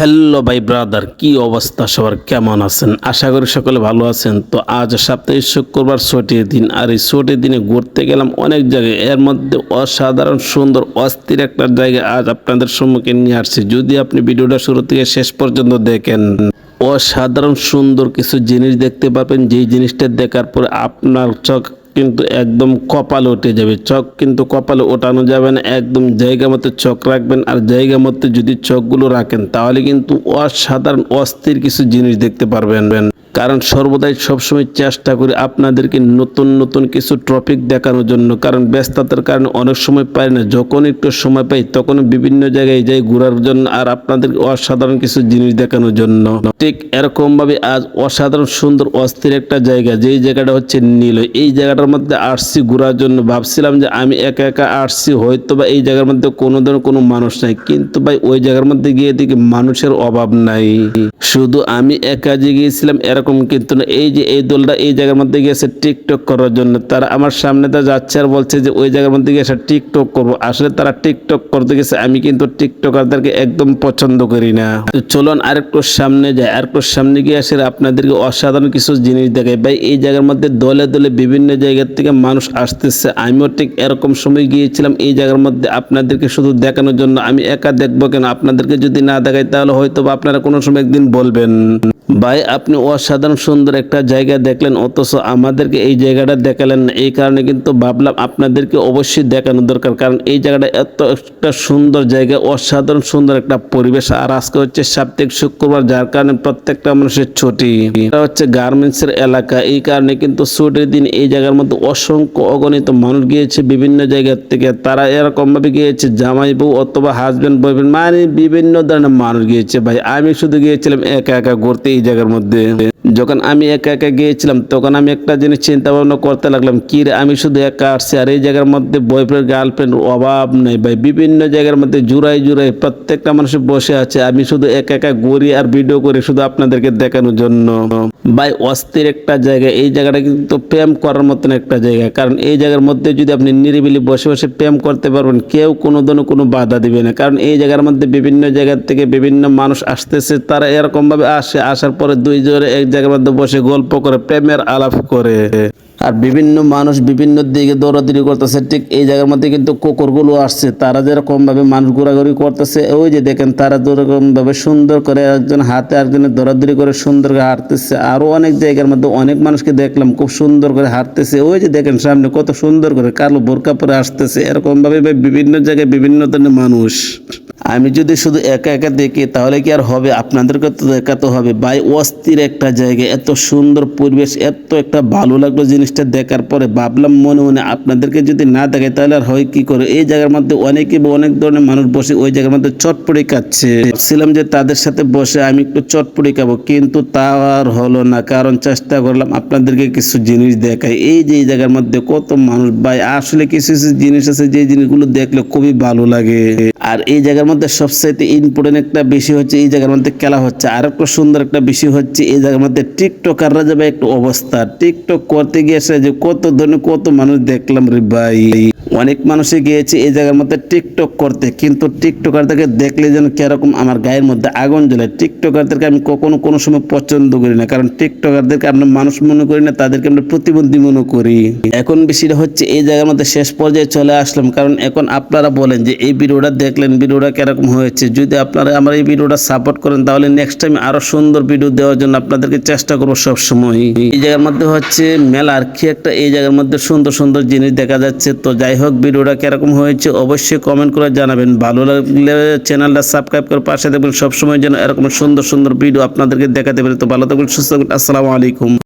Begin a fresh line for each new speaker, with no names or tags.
Hello ভাই brother, কি অবস্থা? সবার কেমন আছেন? আশা করি সকলে ভালো আছেন। তো আজ সাপ্তাহিক শুক্রবার ছুটির দিন, আর এই ছুটির দিনে ঘুরতে গেলাম অনেক জায়গায়। এর মধ্যে অসাধারণ, সুন্দর, অস্থির একটা জায়গা আজ আপনাদের সম্মুখে নিয়ে আসছি। যদি আপনি ভিডিওটা শুরু থেকে শেষ পর্যন্ত দেখেন, অসাধারণ সুন্দর কিছু জিনিস দেখতে পাবেন যেই জিনিসটা দেখার পরে আপনার চোখ কিন্তু একদম কপাল উঠে যাবে। চক কিন্তু কপালে ওঠানো যাবে না, একদম জায়গা মতো চোখ রাখবেন। আর জায়গা মতো যদি চোখগুলো রাখেন, তাহলে কিন্তু অসাধারণ, অস্থির কিছু জিনিস দেখতে পারবেন। কারণ সর্বদাই সবসময় চেষ্টা করি আপনাদেরকে নতুন নতুন কিছু টপিক দেখানোর জন্য। কারণ ব্যস্ততার কারণে অনেক সময় পাই না। যখন একটু সময় পাই, তখন বিভিন্ন জায়গায় যাই ঘোরার জন্য আর আপনাদের অসাধারণ কিছু জিনিস দেখানোর জন্য। ঠিক এরকম ভাবে আজ অসাধারণ, সুন্দর, অস্থির একটা জায়গা, যেই জায়গাটা হচ্ছে নীল। এই জায়গাটার মধ্যে আসছি ঘোরার জন্য। ভাবছিলাম যে আমি একা একা আসছি হয়তো বা এই জায়গার মধ্যে কোনো ধরনের কোনো মানুষ নাই। কিন্তু ভাই, ওই জায়গার মধ্যে গিয়ে দেখি মানুষের অভাব নাই। শুধু আমি একা যে গিয়েছিলাম এরকম কিন্তু না। এই যে এই দলটা এই জায়গার মধ্যে গিয়েছে টিকটক করার জন্য, তারা আমার সামনে তা যাচ্ছে আর বলছে যে ওই জায়গার মধ্যে গিয়ে টিকটক করব। আসলে তারা টিকটক করতে গেছে, আমি কিন্তু টিকটকারদেরকে একদম পছন্দ করি না। তো চলুন আরেকটু সামনে যাই, আরেকটু সামনে গিয়ে আসে আপনাদেরকে অসাধারণ কিছু জিনিস দেখাই। ভাই, এই জায়গার মধ্যে দলে দলে বিভিন্ন জায়গার থেকে মানুষ আসতেছে। আমিও ঠিক এরকম সময় গিয়েছিলাম, এই জায়গার মধ্যে আপনাদেরকে শুধু দেখানোর জন্য। আমি একা দেখব কেন? আপনাদেরকে যদি না দেখাই, তাহলে হয়তো আপনারা কোনো সময় একদিন বলবেন। ভাই, আপনি অসাধারণ সুন্দর একটা জায়গা দেখলেন, অথচ আমাদেরকে এই জায়গাটা দেখালেন না। এই কারণে কিন্তু ভাবলাম আপনাদেরকে অবশ্যই দেখানো দরকার, কারণ এই জায়গাটা এত একটা সুন্দর জায়গা, অসাধারণ সুন্দর একটা পরিবেশ। আর আজকে হচ্ছে সাপ্তাহিক শুক্রবার, যার কারণে প্রত্যেকটা মানুষের ছুটি। এটা হচ্ছে গার্মেন্টসের এলাকা, এই কারণে কিন্তু ছুটির দিন এই জায়গার মধ্যে অসংখ্য অগণিত মানুষ গিয়েছে বিভিন্ন জায়গা থেকে। তারা এরকম ভাবে গিয়েছে, জামাই বউ অথবা হাজবেন্ড বয়ফ্রেন্ড মানে বিভিন্ন ধরনের মানুষ গিয়েছে। ভাই, আমি শুধু গিয়েছিলাম একা একা ঘুরতে এই জায়গার মধ্যে। যখন আমি একা একা গিয়েছিলাম, তখন আমি একটা জিনিস চিন্তা ভাবনা করতে লাগলাম, কি আমি শুধু একা আসছি, আর এই জায়গার মধ্যে বয়ফ্রেন্ড গার্লফ্রেন্ড অভাব নেই ভাই। বিভিন্ন জায়গার মধ্যে জুড়াই জুড়াই প্রত্যেকটা মানুষ বসে আছে, আমি শুধু একা একা ঘুরি আর ভিডিও করি শুধু আপনাদেরকে দেখানোর জন্য। ভাই, অস্থির একটা জায়গা। এই জায়গাটা কিন্তু প্রেম করার মতন একটা জায়গা। কারণ এই জায়গার মধ্যে যদি আপনি নিরিবিলি বসে বসে প্রেম করতে পারবেন, কেউ কোনো ধরনের কোনো বাধা দিবে না। কারণ এই জায়গার মধ্যে বিভিন্ন জায়গা থেকে বিভিন্ন মানুষ আসতেছে, তারা এরকম ভাবে আসে, আসার পরে দুই জোরে এক জায়গার মধ্যে বসে গল্প করে, প্রেমের আলাপ করে। আর বিভিন্ন মানুষ বিভিন্ন দিকে দৌড়াদৌড়ি করতেছে, ঠিক এই জায়গার মধ্যে কিন্তু কুকুরগুলো আসছে। তারা যেরকম ভাবে মানুষ ঘোরাঘুরি করতেছে, ওই যে দেখেন তারা যেরকম ভাবে সুন্দর করে একজন হাতে একজনের দৌড়াদৌড়ি করে সুন্দর করে হাঁটতেছে। আরও অনেক জায়গার মধ্যে অনেক মানুষকে দেখলাম খুব সুন্দর করে হাঁটতেছে। ওই যে দেখেন সামনে কত সুন্দর করে কালো বোরকা পরে আসতেছে। এরকম ভাবে বিভিন্ন জায়গায় বিভিন্ন ধরনের মানুষ। আমি যদি শুধু একা একা দেখি, তাহলে কি আর হবে? আপনাদেরকে তো দেখাতে হবে। ভাই, অস্থির একটা জায়গা। এত সুন্দর পরিবেশ, এত একটা ভালো লাগল জিনিসটা দেখার পরে। ভাবলাম মনে মনে আপনাদেরকে যদি না দেখাই, তাহলে আর হয় কি করে? এই জায়গার মধ্যে অনেকে বা অনেক ধরনের মানুষ বসে ওই জায়গার মধ্যে চটপড়ি খাচ্ছে। ছিলাম যে তাদের সাথে বসে আমি একটু চটপড়ি খাব, কিন্তু তা আর হলো না। কারণ চেষ্টা করলাম আপনাদেরকে কিছু জিনিস দেখাই। এই যে এই জায়গার মধ্যে কত মানুষ, ভাই, আসলে কিছু কিছু জিনিস আছে, যে জিনিসগুলো দেখলে খুবই ভালো লাগে। আর এই জায়গার মধ্যে সবচাইতে ইম্পর্টেন্ট একটা বিষয় হচ্ছে এই জায়গার মধ্যে খেলা হচ্ছে। আর একটা সুন্দর একটা বিষয় হচ্ছে এই জায়গার মধ্যে টিকটকাররা যাবে একটা অবস্থা। টিকটক করতে গিয়ে সে যে কত ধরনের কত মানুষ দেখলাম রে ভাই। অনেক মানুষই গিয়েছে এই জায়গার মধ্যে টিকটক করতে। কিন্তু টিকটকারদেরকে দেখলে যেন কীরকম আমার গায়ের মধ্যে আগুন জ্বলে। টিকটকারদেরকে আমি কখনো কোনো সময় পছন্দ করি না। কারণ টিকটকারদেরকে আমরা মানুষ মনে করি না, তাদেরকে আমরা প্রতিবন্ধী মনে করি। এখন বেশিটা হচ্ছে এই জায়গার মধ্যে শেষ পর্যায়ে চলে আসলাম। কারণ এখন আপনারা বলেন যে এই ভিডিওটা দেখলেন ভিডিওটা কীরকম হয়েছে। যদি আপনারা আমার এই ভিডিওটা সাপোর্ট করেন, তাহলে নেক্সট টাইম আরও সুন্দর ভিডিও দেওয়ার জন্য আপনাদেরকে চেষ্টা করব সব সময় এই জায়গার মধ্যে হচ্ছে মেলা আর কি একটা, এই জায়গার মধ্যে সুন্দর সুন্দর জিনিস দেখা যাচ্ছে। তো যাই হোক, ভিডিওটা কীরকম হয়েছে অবশ্যই কমেন্ট করে জানাবেন। ভালো লাগলে চ্যানেলটা সাবস্ক্রাইব করে পাশে দেখবেন। সবসময় যেন এরকম সুন্দর সুন্দর ভিডিও আপনাদেরকে দেখাতে পারি। তো ভালো থাকবেন সুস্থ থাকবেন আসসালামু আলাইকুম।